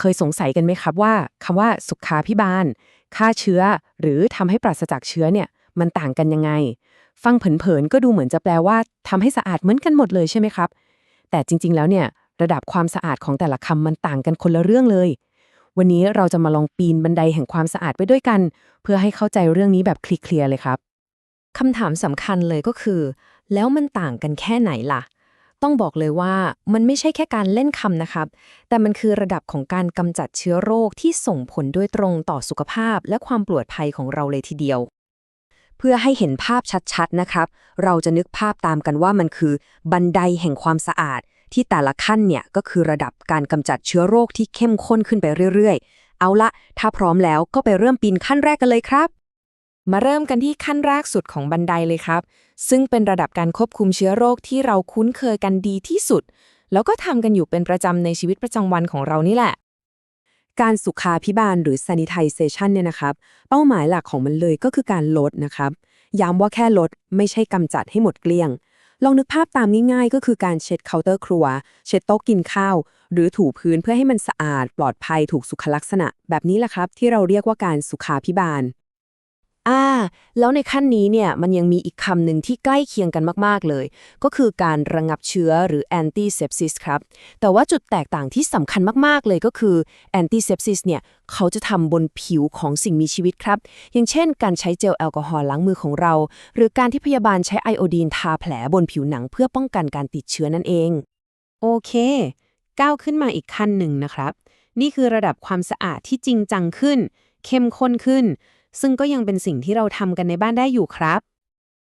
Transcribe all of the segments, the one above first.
เคยสงสัยกันไหมครับว่าคำว่าสุขาพิบาลฆ่าเชื้อ หรือทำให้ปราศจากเชื้อเนี่ยมันต่างกันยังไง ฟังเผินๆก็ดูเหมือนจะแปลว่าทำให้สะอาดเหมือนกันหมดเลยใช่ไหมครับ แต่จริงๆแล้วเนี่ยระดับความสะอาดของแต่ละคำมันต่างกันคนละเรื่องเลย วันนี้เราจะมาลองปีนบันไดแห่งความสะอาดไปด้วยกัน เพื่อให้เข้าใจเรื่องนี้แบบเคลียร์เลยครับคำถามสำคัญเลยก็คือ แล้วมันต่างกันแค่ไหนล่ะ ต้องบอกเลยว่ามันไม่ใช่แค่การเล่นคำนะครับ แต่มันคือระดับของการกำจัดเชื้อโรคที่ส่งผลโดยตรงต่อสุขภาพและความปลอดภัยของเราเลยทีเดียว เพื่อให้เห็นภาพชัดๆนะครับ เราจะนึกภาพตามกันว่ามันคือ บันไดแห่งความสะอาด ที่แต่ละขั้นเนี่ยก็คือระดับการกำจัดเชื้อโรคที่เข้มข้นขึ้นไปเรื่อยๆ เอาละถ้าพร้อมแล้วก็ไปเริ่มปีนขั้นแรกกันเลยครับ มาเริ่มกันที่ขั้นแรกสุดของบันไดเลยครับ ซึ่งเป็นระดับการควบคุมเชื้อโรคที่เราคุ้นเคยกันดีที่สุด แล้วก็ทำกันอยู่เป็นประจำในชีวิตประจำวันของเรานี่แหละ การสุขาพิบาลหรือ sanitization เนี่ยนะครับ เป้าหมายหลักของมันเลยก็คือการลดนะครับ ย้ำว่าแค่ลดไม่ใช่กำจัดให้หมดเกลี้ยง ลองนึกภาพตามง่ายๆก็คือการเช็ดเคาน์เตอร์ครัว เช็ดโต๊ะกินข้าว หรือถูพื้นเพื่อให้มันสะอาด ปลอดภัยถูกสุขลักษณะ แบบนี้แหละครับ ที่เราเรียกว่าการสุขาพิบาล อ่า แล้วในขั้นนี้เนี่ยมันยังมีอีกคำหนึ่งที่ใกล้เคียงกันมากๆเลย ก็คือการระงับเชื้อหรือ antisepsis ครับ แต่ว่าจุดแตกต่างที่สำคัญมากๆเลยก็คือ antisepsis เนี่ยเขาจะทำบนผิวของสิ่งมีชีวิตครับ อย่างเช่น การใช้เจลแอลกอฮอล์ล้างมือของเรา หรือการที่พยาบาลใช้ไอโอดีนทาแผลบนผิวหนังเพื่อป้องกันการติดเชื้อนั่นเอง โอเคก้าวขึ้นมาอีกขั้นหนึ่งนะครับ นี่คือระดับความสะอาดที่จริงจังขึ้น เข้มข้นขึ้น ซึ่งก็ยังเป็นสิ่งที่เราทำกันในบ้านได้อยู่ครับ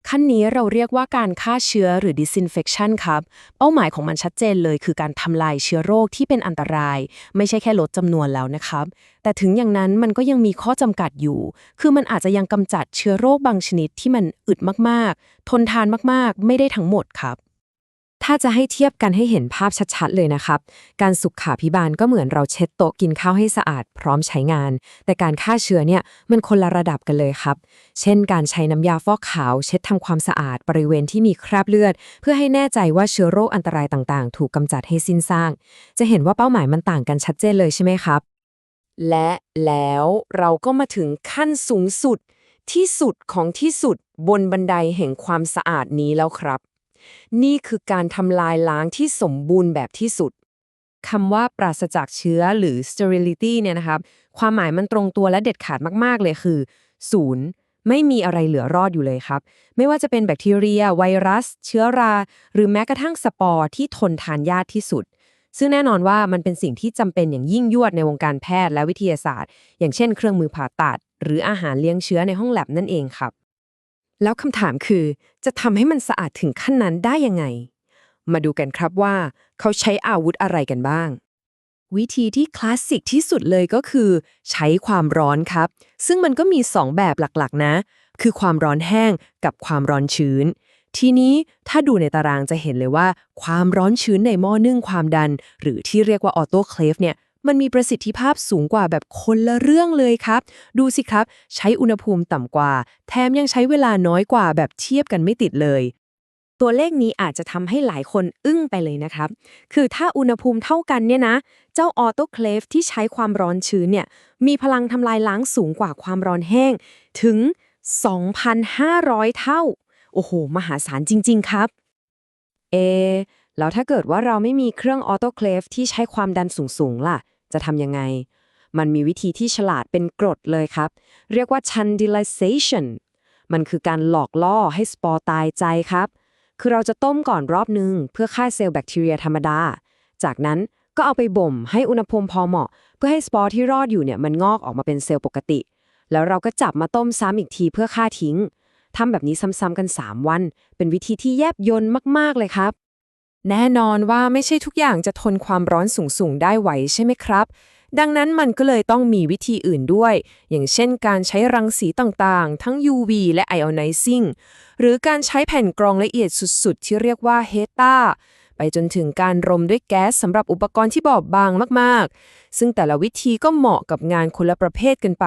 ขั้นนี้เราเรียกว่าการฆ่าเชื้อหรือ disinfection ครับ เป้าหมายของมันชัดเจนเลย คือการทำลายเชื้อโรคที่เป็นอันตราย ไม่ใช่แค่ลดจำนวนแล้วนะครับ แต่ถึงอย่างนั้นมันก็ยังมีข้อจำกัดอยู่ คือมันอาจจะยังกำจัดเชื้อโรคบางชนิดที่มันอึดมากๆ ทนทานมากๆ ไม่ได้ทั้งหมดครับ ถ้าจะให้เทียบกันให้เห็นภาพชัดๆเลยนะครับ การสุขขาพิบาลก็เหมือนเราเช็ดโต๊ะกินข้าวให้สะอาด พร้อมใช้งาน แต่การฆ่าเชื้อเนี่ยมันคนละระดับกันเลยครับ เช่น การใช้น้ำยาฟอกขาว เช็ดทำความสะอาดบริเวณที่มีคราบเลือด เพื่อให้แน่ใจว่าเชื้อโรคอันตรายต่างๆ ถูกกำจัดให้สิ้นซากจะเห็นว่าเป้าหมายมันต่างกันชัดเจนเลยใช่ไหมครับ และแล้วเราก็มาถึงขั้นสูงสุดที่สุดของที่สุดบนบันไดแห่งความสะอาดนี้แล้วครับ นี่คือการทำลายล้างที่สมบูรณ์แบบที่สุดคำว่าปราศจากเชื้อหรือ sterility เนี่ยนะครับ ความหมายมันตรงตัวและเด็ดขาดมาก ๆ เลยคือศูนย์ไม่มีอะไรเหลือรอดอยู่เลยครับ ไม่ว่าจะเป็นแบคทีเรีย ไวรัส เชื้อรา หรือแม้กระทั่งสปอร์ที่ทนทานยากที่สุด ซึ่งแน่นอนว่ามันเป็นสิ่งที่จำเป็นอย่างยิ่งยวดในวงการแพทย์และวิทยาศาสตร์ อย่างเช่น เครื่องมือผ่าตัด หรืออาหารเลี้ยงเชื้อในห้องแลบนั่นเองครับ แล้วคำถามคือจะทำให้มันสะอาดถึงขั้นนั้นได้ยังไง มาดูกันครับว่า เขาใช้อาวุธอะไรกันบ้าง วิธีที่คลาสสิกที่สุดเลยก็คือ ใช้ความร้อนครับ ซึ่งมันก็มี 2 แบบหลักๆ นะ คือความร้อนแห้งกับความร้อนชื้น ทีนี้ถ้าดูในตารางจะเห็นเลยว่า ความร้อนชื้นในหม้อนึ่งความดัน หรือที่เรียกว่าออโตเคลฟเนี่ย มันมีประสิทธิภาพสูงกว่าแบบคนละเรื่องเลยครับ ดูสิครับ ใช้อุณหภูมิต่ำกว่า แถมยังใช้เวลาน้อยกว่าแบบเทียบกันไม่ติดเลย ตัวเลขนี้อาจจะทำให้หลายคนอึ้งไปเลยนะครับ คือถ้าอุณหภูมิเท่ากันเนี่ยนะ เจ้าออโตเคลฟที่ใช้ความร้อนชื้นเนี่ย มีพลังทำลายล้างสูงกว่าความร้อนแห้ง ถึง 2,500 เท่า โอ้โห มหาศาลจริง ๆ ครับ เอแล้วถ้าเกิดว่าเราไม่มีเครื่องออโตเคลฟที่ใช้ความดันสูง ๆ ล่ะ จะทำยังไง มันมีวิธีที่ฉลาดเป็นกรดเลยครับ เรียกว่า chandilization มันคือการหลอกล่อให้สปอร์ตายใจครับ คือเราจะต้มก่อนรอบนึง เพื่อฆ่าเซลล์แบคทีเรียธรรมดา จากนั้นก็เอาไปบ่มให้อุณหภูมิพอเหมาะ เพื่อให้สปอร์ที่รอดอยู่เนี่ยมันงอกออกมาเป็นเซลล์ปกติ แล้วเราก็จับมาต้มซ้ำอีกทีเพื่อฆ่าทิ้งทำแบบนี้ซ้ำๆกัน 3 วัน เป็นวิธีที่แยบยนต์มากๆเลยครับ แน่นอนว่าไม่ใช่ทุกอย่างจะทนความร้อนสูงๆ ได้ไหวใช่ไหมครับ ดังนั้นมันก็เลยต้องมีวิธีอื่นด้วย อย่างเช่นการใช้รังสีต่างๆ ทั้ง UV และ ionizing หรือการใช้แผ่นกรองละเอียดสุดๆ ที่เรียกว่า HETA ไปจนถึงการรมด้วยแก๊สสำหรับอุปกรณ์ที่บอบบางมากๆ ซึ่งแต่ละวิธีก็เหมาะกับงานคนละประเภทกันไป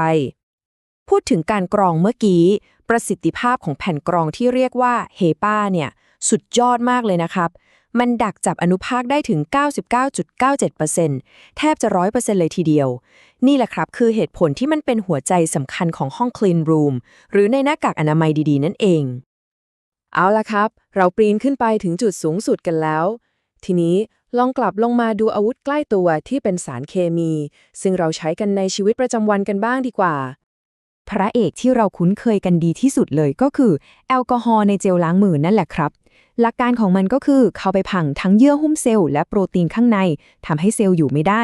พูดถึงการกรองเมื่อกี้ ประสิทธิภาพของแผ่นกรองที่เรียกว่า HEPA เนี่ย สุดยอดมากเลยนะครับ มันดักจับอนุภาคได้ถึง 99.97%แทบจะ 100%เลยทีเดียว นี่แหละครับคือเหตุผลที่มันเป็นหัวใจสำคัญของห้อง Clean Room หรือในหน้ากากอนามัยดีๆ นั่นเอง เอาละครับ เราปีนขึ้นไปถึงจุดสูงสุดกันแล้ว ทีนี้ลองกลับลงมาดูอาวุธใกล้ตัวที่เป็นสารเคมี ซึ่งเราใช้กันในชีวิตประจำวันกันบ้างดีกว่า พระเอกที่เราคุ้นเคยกันดีที่สุดเลยก็คือ แอลกอฮอล์ในเจลล้างมือนั่นแหละครับ หลักการของมันก็คือเข้าไปพังทั้งเยื่อหุ้มเซลล์และโปรตีนข้างในทำให้เซลล์อยู่ไม่ได้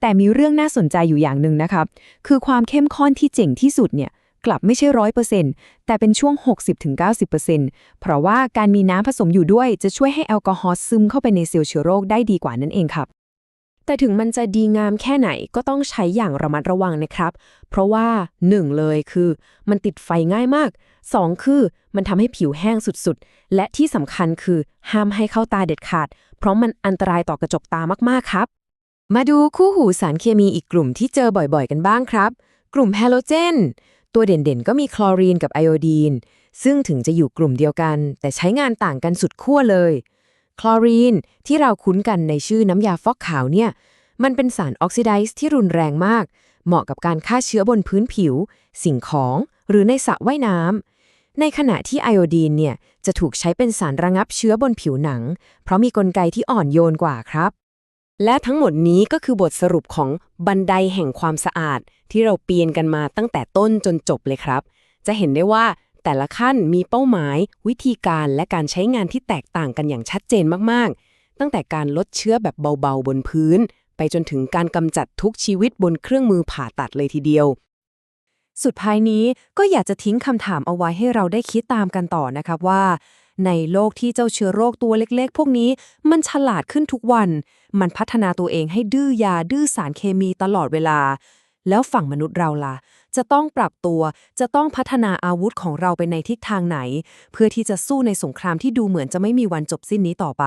แต่มีเรื่องน่าสนใจอยู่อย่างหนึ่งนะครับ คือความเข้มข้นที่เจ๋งที่สุดเนี่ยกลับไม่ใช่ร้อยเปอร์เซ็นต์แต่เป็นช่วง 60-90%เพราะว่าการมีน้ำผสมอยู่ด้วยจะช่วยให้แอลกอฮอล์ซึมเข้าไปในเซลล์เชื้อโรคได้ดีกว่านั่นเองครับ แต่ถึงมันจะดีงามแค่ไหนก็ต้องใช้อย่างระมัดระวังนะครับ เพราะว่า 1 เลยคือ มันติดไฟง่ายมาก 2 คือ มันทำให้ผิวแห้งสุดๆ และที่สำคัญคือห้ามให้เข้าตาเด็ดขาด เพราะมันอันตรายต่อกระจกตามากๆครับ มาดูคู่หูสารเคมีอีกกลุ่มที่เจอบ่อยๆ กันบ้างครับ กลุ่มแฮโลเจน ตัวเด่นๆ ก็มีคลอรีนกับไอโอดีน ซึ่งถึงจะอยู่กลุ่มเดียวกัน แต่ใช้งานต่างกันสุดขั้วเลย คลอรีน ที่เราคุ้นกันในชื่อน้ำยาฟอกขาวเนี่ย มันเป็นสารออกซิไดซ์ที่รุนแรงมาก เหมาะกับการฆ่าเชื้อบนพื้นผิว สิ่งของ หรือในสระว่ายน้ำ ในขณะที่ไอโอดีนเนี่ยจะถูกใช้เป็นสารระงับเชื้อบนผิวหนัง เพราะมีกลไกที่อ่อนโยนกว่าครับ และทั้งหมดนี้ก็คือบทสรุปของบันไดแห่งความสะอาด ที่เราเปียนกันมาตั้งแต่ต้นจนจบเลยครับ จะเห็นได้ว่า แต่ละขั้นมีเป้าหมาย วิธีการและการใช้งานที่แตกต่างกันอย่างชัดเจนมากๆ ตั้งแต่การลดเชื้อแบบเบาๆ บนพื้น ไปจนถึงการกำจัดทุกชีวิตบนเครื่องมือผ่าตัดเลยทีเดียว สุดท้ายนี้ก็อยากจะทิ้งคำถามเอาไว้ให้เราได้คิดตามกันต่อนะครับว่า ในโลกที่เจ้าเชื้อโรคตัวเล็กๆ พวกนี้ มันฉลาดขึ้นทุกวัน มันพัฒนาตัวเองให้ดื้อยาดื้อสารเคมีตลอดเวลา แล้วฝั่งมนุษย์เราล่ะ จะต้องปรับตัว จะต้องพัฒนาอาวุธของเราไปในทิศทางไหน เพื่อที่จะสู้ในสงครามที่ดูเหมือนจะไม่มีวันจบสิ้นนี้ต่อไป